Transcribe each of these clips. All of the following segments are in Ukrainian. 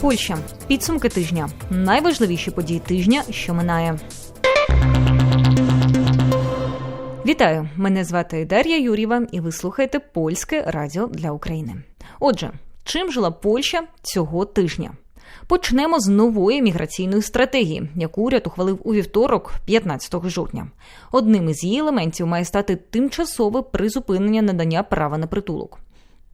Польща. Підсумки тижня. Найважливіші події тижня, що минає. Вітаю! Мене звати Дар'я Юрєва, і ви слухаєте Польське Радіо для України. Отже, чим жила Польща цього тижня? Почнемо з нової міграційної стратегії, яку уряд ухвалив у вівторок, 15 жовтня. Одним із її елементів має стати тимчасове призупинення надання права на притулок.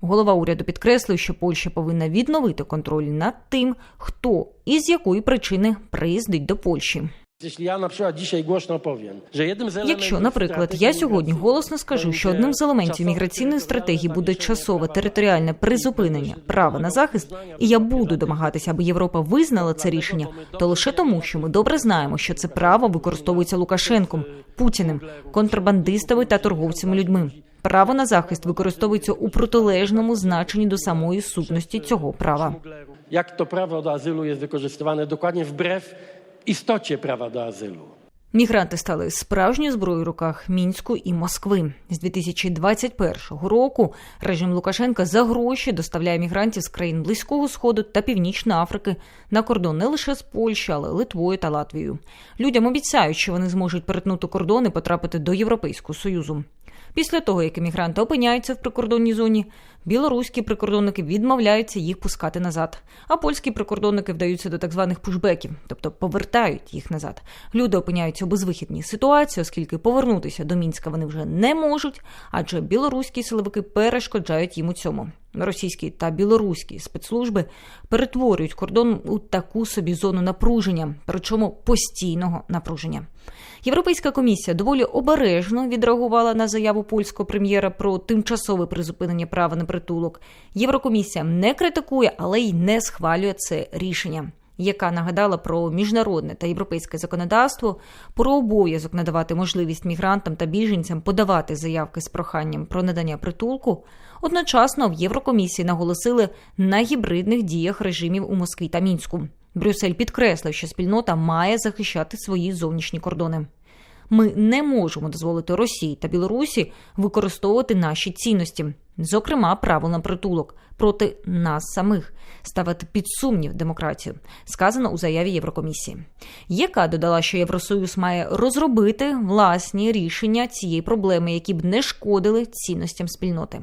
Голова уряду підкреслив, що Польща повинна відновити контроль над тим, хто і з якої причини приїздить до Польщі. Якщо, наприклад, я сьогодні голосно скажу, що одним з елементів міграційної стратегії буде часове територіальне призупинення права на захист, і я буду домагатися, аби Європа визнала це рішення, то лише тому, що ми добре знаємо, що це право використовується Лукашенком, Путіним, контрабандистами та торговцями людьми. Право на захист використовується у протилежному значенні до самої сутності цього права. jak to prawo do azylu jest wykorzystywane dokładnie wbrew istocie prawa do azylu. Мігранти стали справжньою зброєю в руках мінську і Москви. З 2021 року режим Лукашенка за гроші доставляє мігрантів з країн Близького Сходу та Північної Африки на кордон не лише з Польщі, але й Литвою та Латвією. Людям обіцяють, що вони зможуть перетнути кордон і потрапити до Європейського союзу. Після того, як емігранти опиняються в прикордонній зоні, білоруські прикордонники відмовляються їх пускати назад, а польські прикордонники вдаються до так званих пушбеків, тобто повертають їх назад. Люди опиняються у безвихідній ситуації, оскільки повернутися до мінська вони вже не можуть, адже білоруські силовики перешкоджають їм у цьому. Російські та білоруські спецслужби перетворюють кордон у таку собі зону напруження, причому постійного напруження. Європейська комісія доволі обережно відреагувала на заяву польського прем'єра про тимчасове призупинення права на притулок. Єврокомісія не критикує, але й не схвалює це рішення. Яка нагадала про міжнародне та європейське законодавство, про обов'язок надавати можливість мігрантам та біженцям подавати заявки з проханням про надання притулку, одночасно в Єврокомісії наголосили на гібридних діях режимів у Москві та Мінську. Брюссель підкреслив, що спільнота має захищати свої зовнішні кордони. Ми не можемо дозволити Росії та Білорусі використовувати наші цінності, зокрема право на притулок, проти нас самих, ставити під сумнів демократію, сказано у заяві Єврокомісії. Яка додала, що Євросоюз має розробити власні рішення цієї проблеми, які б не шкодили цінностям спільноти.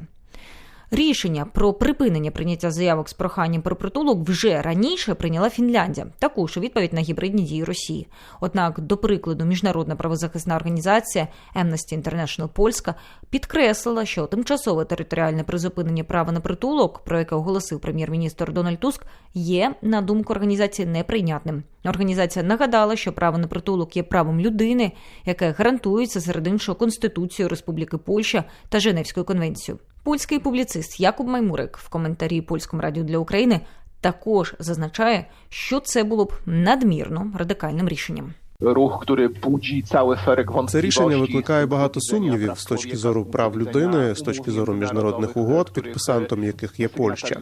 Рішення про припинення прийняття заявок з проханням про притулок вже раніше прийняла Фінляндія, також у відповідь на гібридні дії Росії. Однак, до прикладу, міжнародна правозахисна організація Amnesty International Польська підкреслила, що тимчасове територіальне призупинення права на притулок, про яке оголосив прем'єр-міністр Дональд Туск, є на думку організації неприйнятним. Організація нагадала, що право на притулок є правом людини, яке гарантується серед іншого Конституцією Республіки Польща та Женевською конвенцією. Польський публіцист Якуб Маймурик в коментарі польському радіо для України також зазначає, що це було б надмірно радикальним рішенням. Ruch, który budzi cały szereg Це рішення викликає багато сумнівів з точки зору прав людини, з точки зору міжнародних угод, підписантом яких є Польща.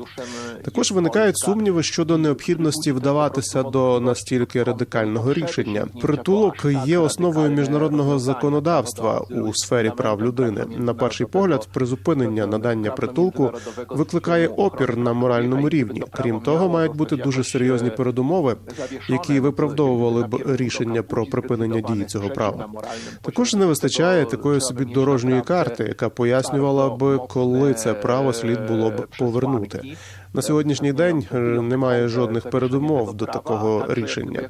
Також виникають сумніви щодо необхідності вдаватися до настільки радикального рішення. Притулок є основою міжнародного законодавства у сфері прав людини. На перший погляд, призупинення надання притулку викликає опір на моральному рівні. Крім того, мають бути дуже серйозні передумови, які виправдовували б рішення про припинення дії цього права. Також не вистачає такої собі дорожньої карти, яка пояснювала б, коли це право слід було б повернути. На сьогоднішній день е, немає жодних передумов до такого рішення.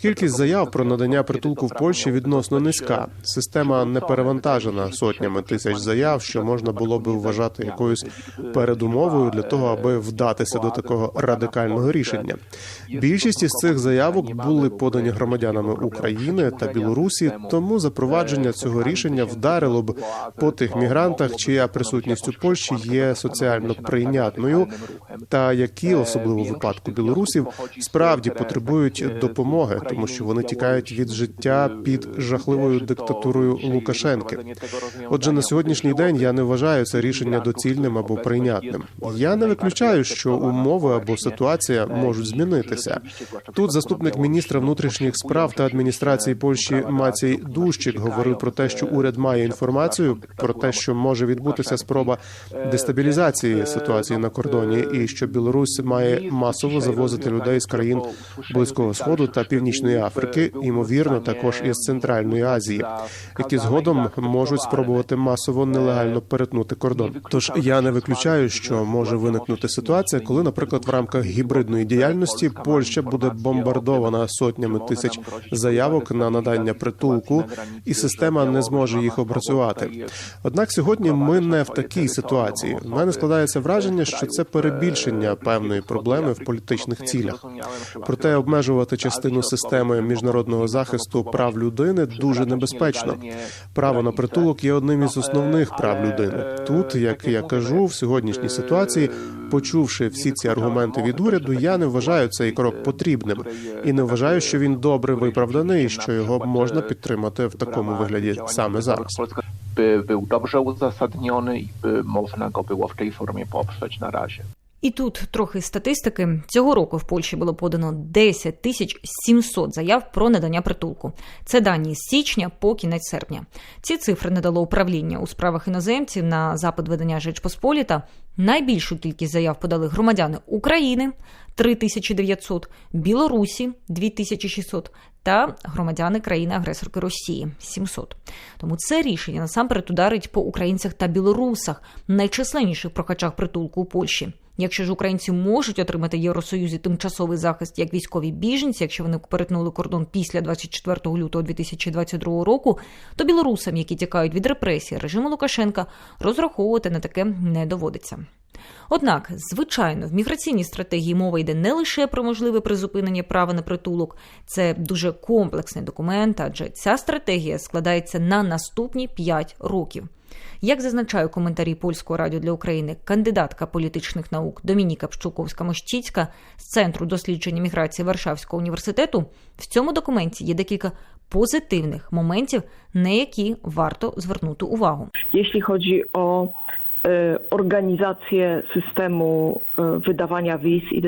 Кількість заяв про надання притулку в Польщі відносно низька. Система не перевантажена сотнями тисяч заяв, що можна було би вважати якоюсь передумовою для того, аби вдатися до такого радикального рішення. Більшість із цих заявок були подані громадянами України та Білорусі, тому запровадження цього рішення вдарило б по тих мігрантах, чия присутність у Польщі є соціально прийнятною, та які, особливо в випадку білорусів, справді потребують допомоги, тому що вони тікають від життя під жахливою диктатурою Лукашенки. Отже, на сьогоднішній день я не вважаю це рішення доцільним або прийнятним. Я не виключаю, що умови або ситуація можуть змінитися. Тут заступник міністра внутрішніх справ та адміністрації Польщі Мацій Дущик говорив про те, що уряд має інформацію про те, що може відбутися спроба дестабілізації ситуації на кордоні, і що Білорусь має масово завозити людей з країн близького сходу та північної Африки, ймовірно, також із центральної Азії, які згодом можуть спробувати масово нелегально перетнути кордон. Тож я не виключаю, що може виникнути ситуація, коли, наприклад, в рамках гібридної діяльності Польща буде бомбардована сотнями тисяч заявок на надання притулку, і система не зможе їх опрацювати. Однак сьогодні ми не в такій ситуації. У мене складається враження, що це перебільшення певної проблеми в політичних цілях. Проте обмежувати частину системи міжнародного захисту прав людини дуже небезпечно. Право на притулок є одним із основних прав людини. Тут, як я кажу, в сьогоднішній ситуації, почувши всі ці аргументи від уряду, я не вважаю цей крок потрібним і не вважаю, що він добре виправданий, що його можна підтримати в такому вигляді саме зараз. By był dobrze uzasadniony i by można go było w tej formie poprzeć na razie. І тут трохи статистики. Цього року в Польщі було подано 10 тисяч 700 заяв про надання притулку. Це дані з січня по кінець серпня. Ці цифри надало управління у справах іноземців на запит видання Жечпосполіта. Найбільшу кількість заяв подали громадяни України 3900, Білорусі 2600 та громадяни країни-агресорки Росії 700. Тому це рішення насамперед ударить по українцях та білорусах, найчисленніших прохачах притулку у Польщі. Якщо ж українці можуть отримати Євросоюзі тимчасовий захист як військові біженці, якщо вони перетнули кордон після 24 лютого 2022 року, то білорусам, які тікають від репресій режиму Лукашенка, розраховувати на таке не доводиться. Однак, звичайно, в міграційній стратегії мова йде не лише про можливе призупинення права на притулок, це дуже комплексний документ, адже ця стратегія складається на наступні 5 років. Як зазначає у коментарі польського радіо для України кандидатка політичних наук Домініка Пщуковська-Мощіцька з центру дослідження міграції Варшавського університету, в цьому документі є декілька позитивних моментів, на які варто звернути увагу. Якщо ході o e, organizację systemu e, wydawania wiz i.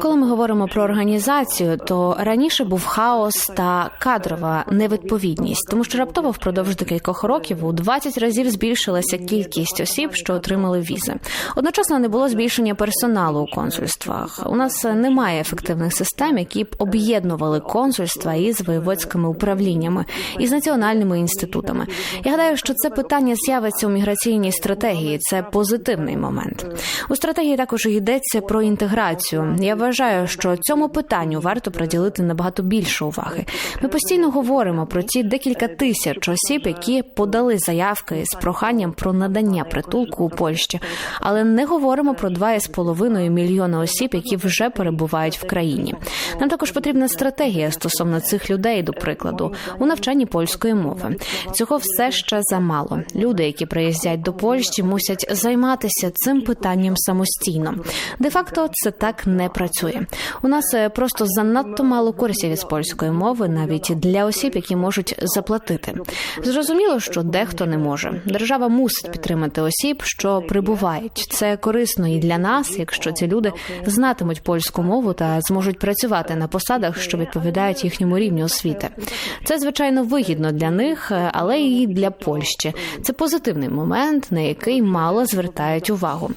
Коли ми говоримо про організацію, то раніше був хаос та кадрова невідповідність, тому що раптово впродовж декількох років у 20 разів збільшилася кількість осіб, що отримали візи. Одночасно не було збільшення персоналу у консульствах. У нас немає ефективних систем, які б об'єднували консульства із воєводськими управліннями і з національними інститутами. Я гадаю, що це питання з'явиться у міграційній стратегії. Це позитивний момент. У стратегії також йдеться про інтеграцію. Я вважаю, що цьому питанню варто приділити набагато більше уваги. Ми постійно говоримо про ті декілька тисяч осіб, які подали заявки з проханням про надання притулку у Польщі, але не говоримо про 2,5 мільйона осіб, які вже перебувають в країні. Нам також потрібна стратегія стосовно цих людей, до прикладу, у навчанні польської мови. Цього все ще замало. Люди, які приїздять до Польщі, мусять займатися цим питанням самостійно. Де факто це так не працює. У нас е, просто занадто мало курсів із польської мови, навіть для осіб, які можуть заплатити. Зрозуміло, що дехто не може. Держава мусить підтримати осіб, що прибувають. Це корисно і для нас, якщо ці люди знатимуть польську мову та зможуть працювати на посадах, що відповідають їхньому рівню освіти. Це звичайно вигідно для них, е, але і для Польщі. Це позитивний момент, на який мало звертають увагу.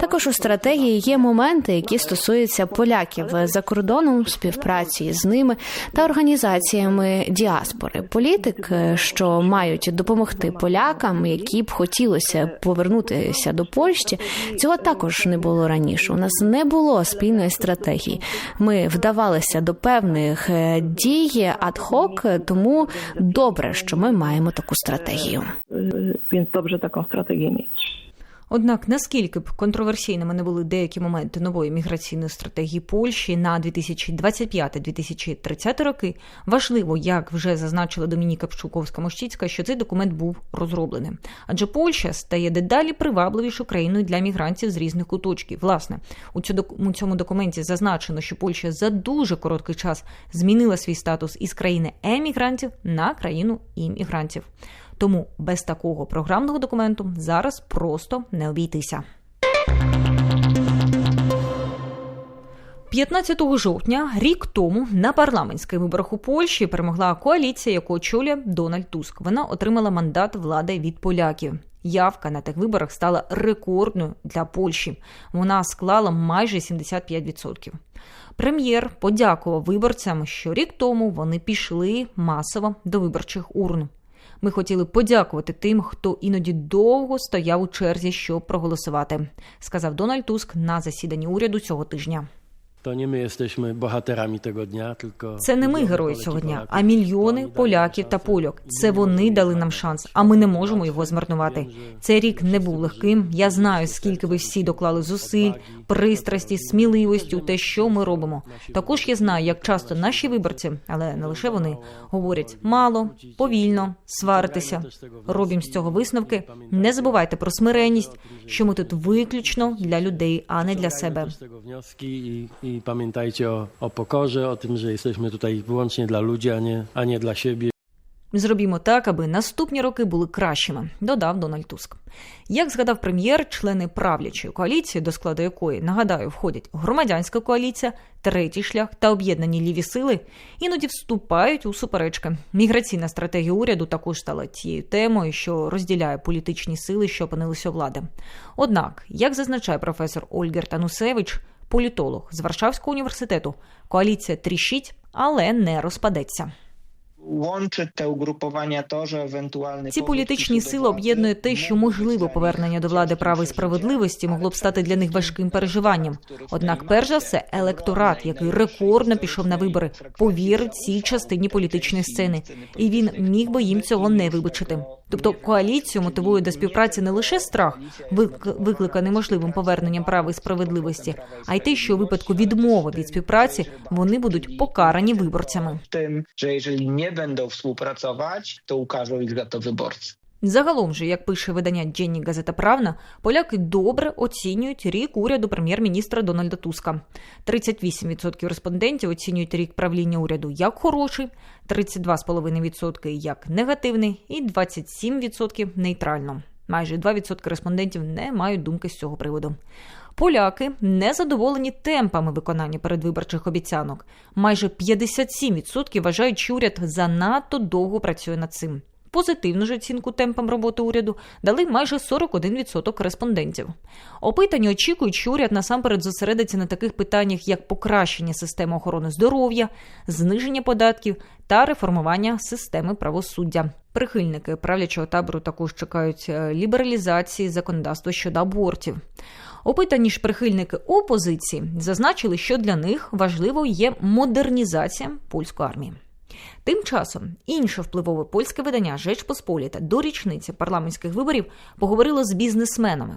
Також у стратегії є моменти, які стосуються поляків за кордоном, співпраці з ними та організаціями діаспори. Політик, е, що мають допомогти полякам, які б хотілося повернутися до Польщі. Цього також не було раніше. У нас не було спільної стратегії. Ми вдавалися до певних е, дій ад-хок, тому добре, що ми маємо таку стратегію. Więc dobrze taką strategię mieć. Однак наскільки б контроверсійними не були деякі моменти нової міграційної стратегії Польщі на 2025-2030 роки, важливо, як вже зазначила Домініка Пшуковська-Мощіцька, що цей документ був розробленим. Адже Польща стає дедалі привабливішою країною для мігрантів з різних куточків. Власне, у цьому документі зазначено, що Польща за дуже короткий час змінила свій статус із країни емігрантів на країну іммігрантів. Тому без такого програмного документу зараз просто не обійтися. 15 жовтня, рік тому, на парламентських виборах у Польщі перемогла коаліція, яку очолює Дональд Туск. Вона отримала мандат влади від поляків. Явка на тих виборах стала рекордною для Польщі. Вона склала майже 75%. Прем'єр подякував виборцям, що рік тому вони пішли масово до виборчих урн. Ми хотіли подякувати тим, хто іноді довго стояв у черзі, щоб проголосувати, сказав Дональд Туск на засіданні уряду цього тижня. To nie my jesteśmy bohaterami tego dnia, tylko... Це не ми герої цього дня, а мільйони поляків та польок. Це вони дали нам шанс, а ми не можемо його змарнувати. Цей рік не був легким. Я знаю, скільки ви всі доклали зусиль, пристрасті, сміливості у те, що ми робимо. Також я знаю, як часто наші виборці, але не лише вони, говорять мало, повільно, сваритися. Робім з цього висновки. Не забувайте про смиренність, що ми тут виключно для людей, а не для себе. Wyciągajmy też z tego wnioski i, i pamiętajcie o, o pokorze, o tym, że jesteśmy tutaj Зробімо так, аби наступні роки були кращими, додав Дональд Туск. Як згадав прем'єр, члени правлячої коаліції, до складу якої нагадаю входять громадянська коаліція, третій шлях та об'єднані ліві сили, іноді вступають у суперечки. Міграційна стратегія уряду також стала тією темою, що розділяє політичні сили, що опинилися у влади. Однак, як зазначає професор Ольгер Танусевич, політолог з Варшавського університету, коаліція тріщить, але не розпадеться. Łączy te ugrupowania to, że Ці політичні сили об'єднує те, що можливо повернення до влади права і справедливості могло б стати для них важким переживанням. Однак, перш за все, електорат, який рекордно пішов на вибори, повірить цій частині політичної сцени, і він міг би їм цього не вибачити. Тобто коаліцію мотивує до співпраці не лише страх, вик- викликаний можливим поверненням права і справедливості, а й те, що у випадку відмови від співпраці вони будуть покарані виборцями. Тим, tym, że jeżeli nie będą współpracować, to ukażą Загалом же, як пише видання Дженні Газета Правна, поляки добре оцінюють рік уряду прем'єр-міністра Дональда Туска. 38% респондентів оцінюють рік правління уряду як хороший, 32,5% як негативний і 27% нейтрально. Майже 2% респондентів не мають думки з цього приводу. Поляки не задоволені темпами виконання передвиборчих обіцянок. Майже 57% вважають, що уряд занадто довго працює над цим. Позитивну ж оцінку темпам роботи уряду дали майже 41% респондентів. Опитані очікують, що уряд насамперед зосередиться на таких питаннях, як покращення системи охорони здоров'я, зниження податків та реформування системи правосуддя. Прихильники правлячого табору також чекають е, лібералізації законодавства щодо абортів. Опитані ж прихильники опозиції зазначили, що для них важливо є модернізація польської армії. Тим часом інше впливове польське видання Жеч Посполіта до річниці парламентських виборів поговорило з бізнесменами.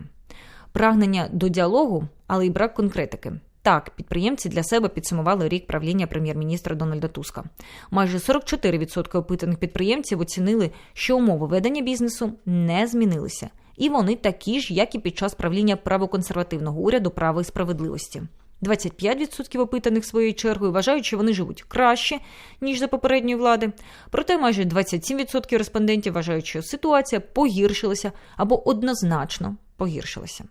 Прагнення до діалогу, але й брак конкретики. Так, підприємці для себе підсумували рік правління прем'єр-міністра Дональда Туска. Майже 44% опитаних підприємців оцінили, що умови ведення бізнесу не змінилися, і вони такі ж, як і під час правління правоконсервативного уряду права і справедливості. 25% опитаних своєю чергою вважають, що вони живуть краще, ніж за попередньої влади. Проте майже 27% респондентів вважають, що ситуація погіршилася або однозначно погіршилася.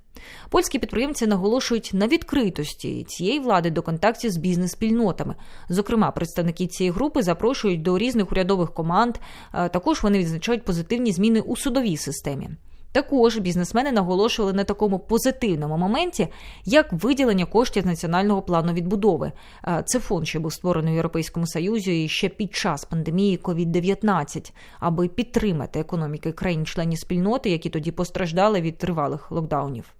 Польські підприємці наголошують на відкритості цієї влади до контактів з бізнес-спільнотами. Зокрема, представники цієї групи запрошують до різних урядових команд. Також вони відзначають позитивні зміни у судовій системі. Також бізнесмени наголошували на такому позитивному моменті, як виділення коштів з національного плану відбудови. Е, Це фонд, що був створений в Європейському Союзі ще під час пандемії COVID-19, аби підтримати економіки країн-членів спільноти, які тоді постраждали від тривалих локдаунів.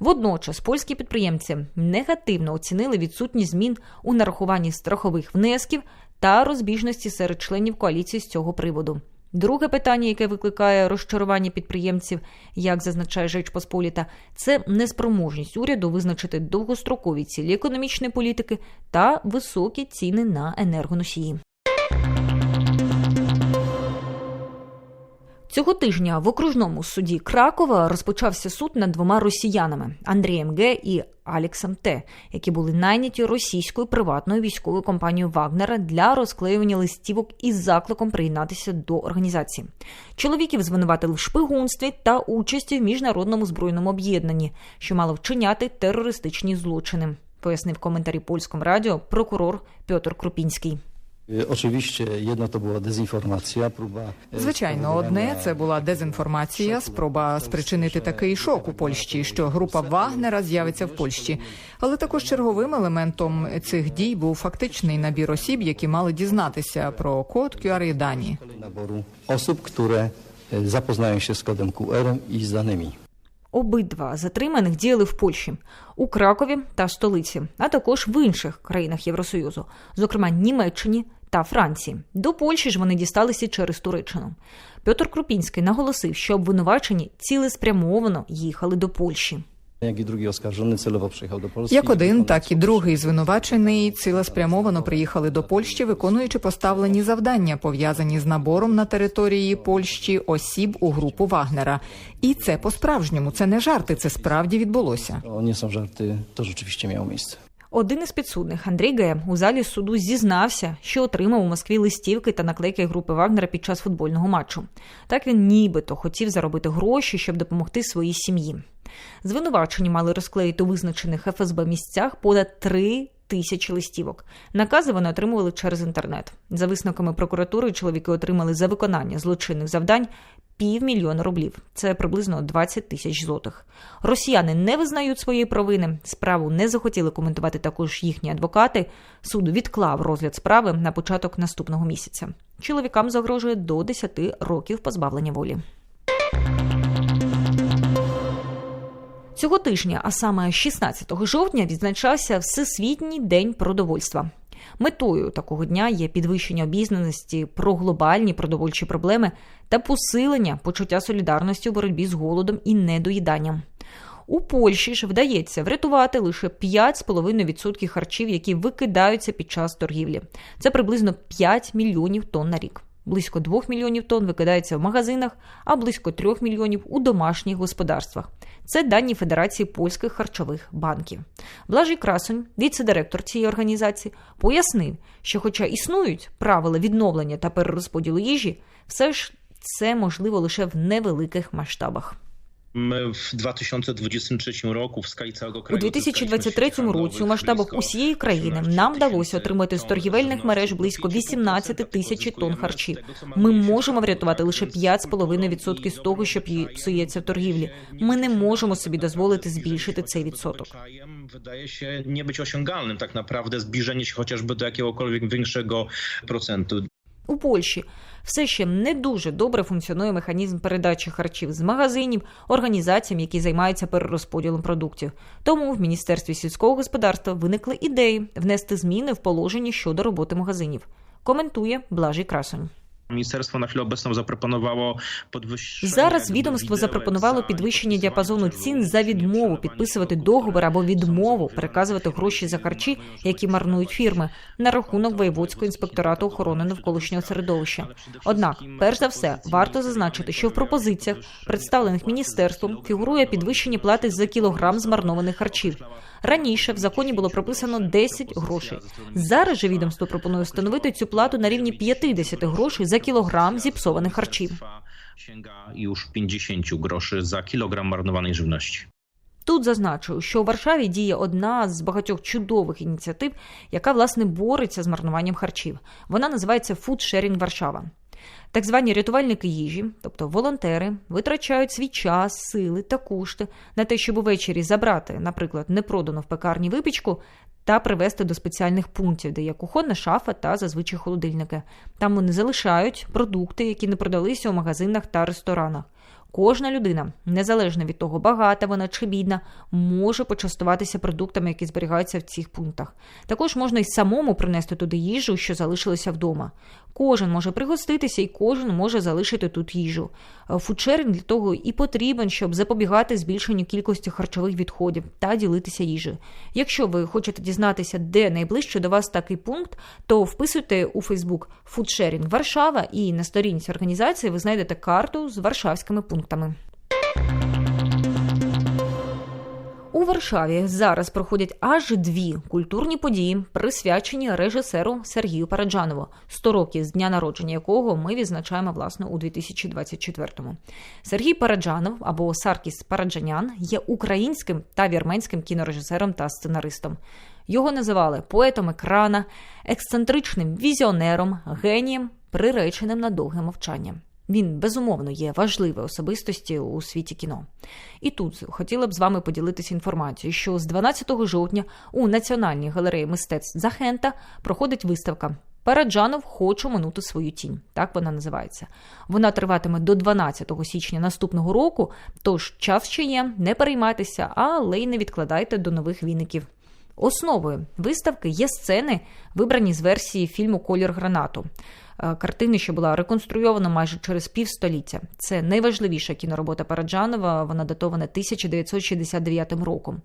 Водночас польські підприємці негативно оцінили відсутність змін у нарахуванні страхових внесків та розбіжності серед членів коаліції з цього приводу. Друге питання, яке викликає розчарування підприємців, як зазначає Жеч Посполіта, це неспроможність уряду визначити довгострокові цілі економічної політики та високі ціни на енергоносії. Цього тижня в окружному суді Кракова розпочався суд над двома росіянами Андрієм Г. і Алексом Т., які були найняті російською приватною військовою компанією Вагнера для розклеювання листівок із закликом приєднатися до організації. Чоловіків звинуватили в шпигунстві та участі в міжнародному збройному об'єднанні, що мало вчиняти терористичні злочини. Пояснив коментарі польському радіо прокурор Пьотр Крупінський. Oczywiście jedno to była dezinformacja, próba. e, Звичайно, одне це була дезінформація, спроба спричинити такий шок у Польщі, що група Вагнера з'явиться в Польщі. Але також черговим елементом цих дій був фактичний набір осіб, які мали дізнатися про код QR і дані. które e, zapoznają się z kodem QR i z danymi. Обидва затриманих діяли в Польщі у Кракові та столиці, а також в інших країнах Євросоюзу, зокрема Німеччині та Франції. До Польщі ж вони дісталися через Туреччину. Петр Крупінський наголосив, що обвинувачені цілеспрямовано їхали до Польщі. Jak i drugi oskarżony celowo przyjechał do Polski. Як один, так і другий звинувачений цілеспрямовано приїхали до Польщі, виконуючи поставлені завдання, пов'язані з набором на території Польщі осіб у групу Вагнера. І це по-справжньому, це не жарти, це справді відбулося. Nie są żarty, to rzeczywiście miało miejsce. Один із підсудних Андрій Гем у залі суду зізнався, що отримав у Москві листівки та наклейки групи Вагнера під час футбольного матчу. Так він нібито хотів заробити гроші, щоб допомогти своїй сім'ї. Звинувачені мали розклеїти у визначених ФСБ місцях понад три тисячі листівок. Накази вони отримували через інтернет. За висновками прокуратури, чоловіки отримали за виконання злочинних завдань півмільйона рублів. Це приблизно 20 тисяч злотих. Росіяни не визнають своєї провини. Справу не захотіли коментувати також їхні адвокати. Суд відклав розгляд справи на початок наступного місяця. Чоловікам загрожує до 10 років позбавлення волі. Цього тижня, а саме 16 жовтня, відзначався Всесвітній день продовольства. Метою такого дня є підвищення обізнаності про глобальні продовольчі проблеми та посилення почуття солідарності у боротьбі з голодом і недоїданням. У Польщі ж вдається врятувати лише 5,5% харчів, які викидаються під час торгівлі. Це приблизно 5 мільйонів тонн на рік. Близько 2 мільйонів тонн викидається в магазинах, а близько 3 мільйонів у домашніх господарствах. Це дані Федерації польських харчових банків. Блажий Красунь, віце-директор цієї організації, пояснив, що, хоча існують правила відновлення та перерозподілу їжі, все ж це можливо лише в невеликих масштабах. My w 2023 roku w skali całego У kraju 2023 році у масштабах усієї країни нам вдалося отримати з торгівельних мереж близько 18 тисяч тонн харчів. Ми можемо врятувати лише 5,5% з того, що псується в торгівлі. Ми не можемо собі дозволити збільшити цей відсоток. Wydaje się nie być osiągalnym tak naprawdę zbliżenie się chociażby do jakiegokolwiek większego procentu. У Польщі все ще не дуже добре функціонує механізм передачі харчів з магазинів організаціям, які займаються перерозподілом продуктів. Тому в міністерстві сільського господарства виникли ідеї внести зміни в положення щодо роботи магазинів. Коментує Блажий Красунь. Na chwilę obecną zaproponowało podwyższenie... Зараз відомство запропонувало підвищення діапазону цін за відмову підписувати договір або відмову переказувати гроші за харчі, які марнують фірми, на рахунок воєводського інспекторату охорони навколишнього середовища. Однак, перш за все, варто зазначити, що в пропозиціях, представлених міністерством, фігурує підвищення плати за кілограм змарнованих харчів. Раніше в законі було прописано 10 грошей. Зараз же відомство пропонує встановити цю плату на рівні 50 грошей за кілограм зіпсованих харчів. Już 50 groszy za kilogram marnowanej żywności. Тут зазначу, що у Варшаві діє одна з багатьох чудових ініціатив, яка власне бореться з марнуванням харчів. Вона називається Food Sharing Варшава. Так звані рятувальники їжі, тобто волонтери, витрачають свій час, сили та кошти на те, щоб увечері забрати, наприклад, непродану в пекарні випічку та привезти до спеціальних пунктів, де є кухонна шафа та зазвичай холодильники. Там вони залишають продукти, які не продалися у магазинах та ресторанах. Кожна людина, незалежно від того, багата вона чи бідна, може почастуватися продуктами, які зберігаються в цих пунктах. Також можна й самому принести туди їжу, що залишилося вдома. Кожен може пригоститися і кожен може залишити тут їжу. Фудшерінг Фудшеринг для того і потрібен, щоб запобігати збільшенню кількості харчових відходів та ділитися їжею. Якщо ви хочете дізнатися, де найближче до вас такий пункт, то вписуйте у Фейсбук Фудшерінг Варшава і на сторінці організації ви знайдете карту з варшавськими пунктами. У Варшаві зараз проходять аж дві культурні події, присвячені режисеру Сергію Параджанову, 100 років з дня народження якого ми відзначаємо власне у 2024-му. Сергій Параджанов або Саркіс Параджанян є українським та вірменським кінорежисером та сценаристом. Його називали поетом екрана, ексцентричним візіонером, генієм, приреченим на довге мовчання. Він безумовно є важливою особистості у світі кіно. І тут хотіла б з вами поділитися інформацією, що з 12 жовтня у Національній галереї мистецтв Захента проходить виставка. Параджанов хочу минути свою тінь. Так вона називається. Вона триватиме до 12 січня наступного року. Тож час ще є, не переймайтеся, але й не відкладайте до нових віників. Основою виставки є сцени, вибрані з версії фільму Колір гранату. Е, Картини, що була реконструйована майже через півстоліття. Це найважливіша кіноробота Параджанова. Вона датована 1969 роком.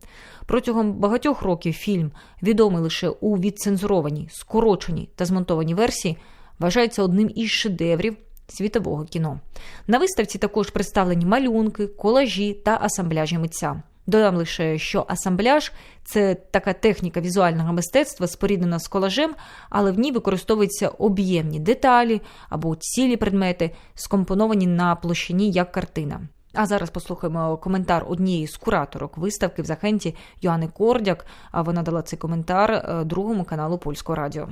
Протягом багатьох років фільм, відомий лише у відцензурованій, скороченій та змонтованій версії, вважається одним із шедеврів світового кіно. На виставці також представлені малюнки, колажі та асамбляжі митця. Додам лише, що асамбляж це така техніка візуального мистецтва, споріднена з колажем, але в ній використовуються об'ємні деталі або цілі предмети, скомпоновані на площині як картина. А зараз послухаємо коментар однієї з кураторок виставки в Захенті Йоанни Кордяк. А вона дала цей коментар е, другому каналу Польського радіо.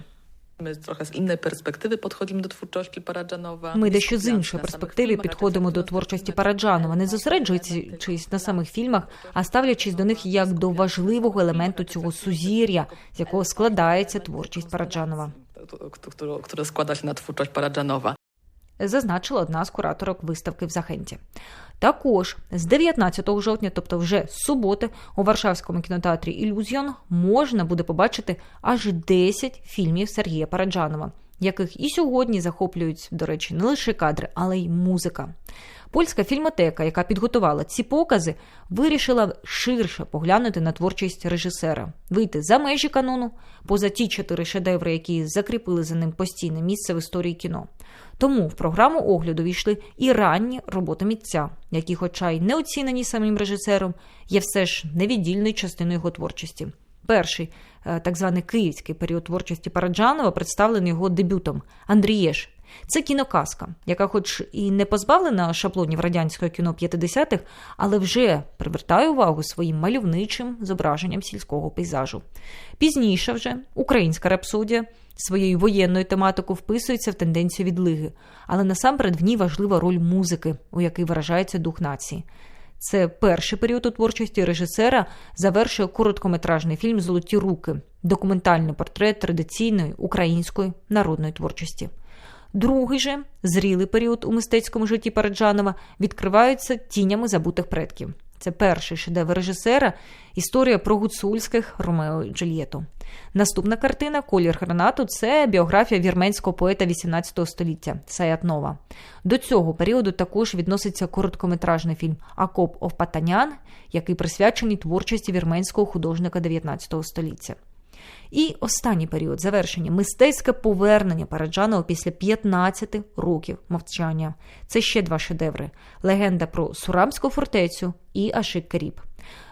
My trochę z innej perspektywy podchodzimy do twórczości Paraджанова. Ми дещо з іншої перспективи підходимо до творчості Параджанова, не зосереджуючись на самих фільмах, а ставлячись до них як до важливого елементу цього сузір'я, з якого складається творчість Параджанова. które, składa się na twórczość Paraджанова. Зазначила одна з кураторок виставки в Захенті. Також з 19 жовтня, тобто вже з суботи, у Варшавському кінотеатрі Ілюзіон можна буде побачити аж 10 фільмів Сергія Параджанова, яких і сьогодні захоплюють, до речі, не лише кадри, але й музика. Польська фільмотека, яка підготувала ці покази, вирішила ширше поглянути на творчість режисера, вийти за межі канону, поза ті чотири шедеври, які закріпили за ним постійне місце в історії кіно. Тому в програму огляду війшли і ранні роботи митця, які, хоча й не оцінені самим режисером, є все ж невіддільною частиною його творчості. Перший, е, так званий київський період творчості Параджанова, представлений його дебютом Андрієш. Це кіноказка, яка, хоч і не позбавлена шаблонів радянського кіно 50-х, але вже привертає увагу своїм мальовничим зображенням сільського пейзажу. Пізніше вже українська рапсодія своєю воєнною тематикою вписується в тенденцію відлиги, але насамперед в ній важлива роль музики, у якій виражається дух нації. Це перший період у творчості режисера завершує короткометражний фільм Золоті руки, документальний портрет традиційної української народної творчості. Другий же зрілий період у мистецькому житті Параджанова відкриваються тінями забутих предків. Це перший шедевр режисера історія про гуцульських Ромео і Джульєту. Наступна картина Колір гранату це біографія вірменського поета XVIII століття Саят Нова. До цього періоду також відноситься короткометражний фільм Акоп Овпатанян, який присвячений творчості вірменського художника XIX століття. І останній період завершення мистецьке повернення Параджанова після 15 років мовчання. Це ще два шедеври: легенда про Сурамську фортецю і Ашик Каріб.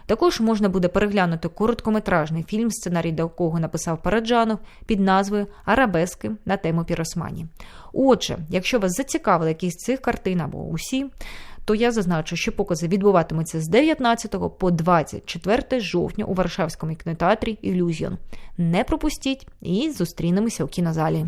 Також можна буде переглянути короткометражний фільм, сценарій до якого написав Параджанов під назвою Арабески на тему Піросмані. Отже, якщо вас зацікавили якісь цих картин або усі, то я зазначу, що покази відбуватимуться з 19 по 24 жовтня у Варшавському кінотеатрі Ілюзіон. Не пропустіть і зустрінемося у кінозалі.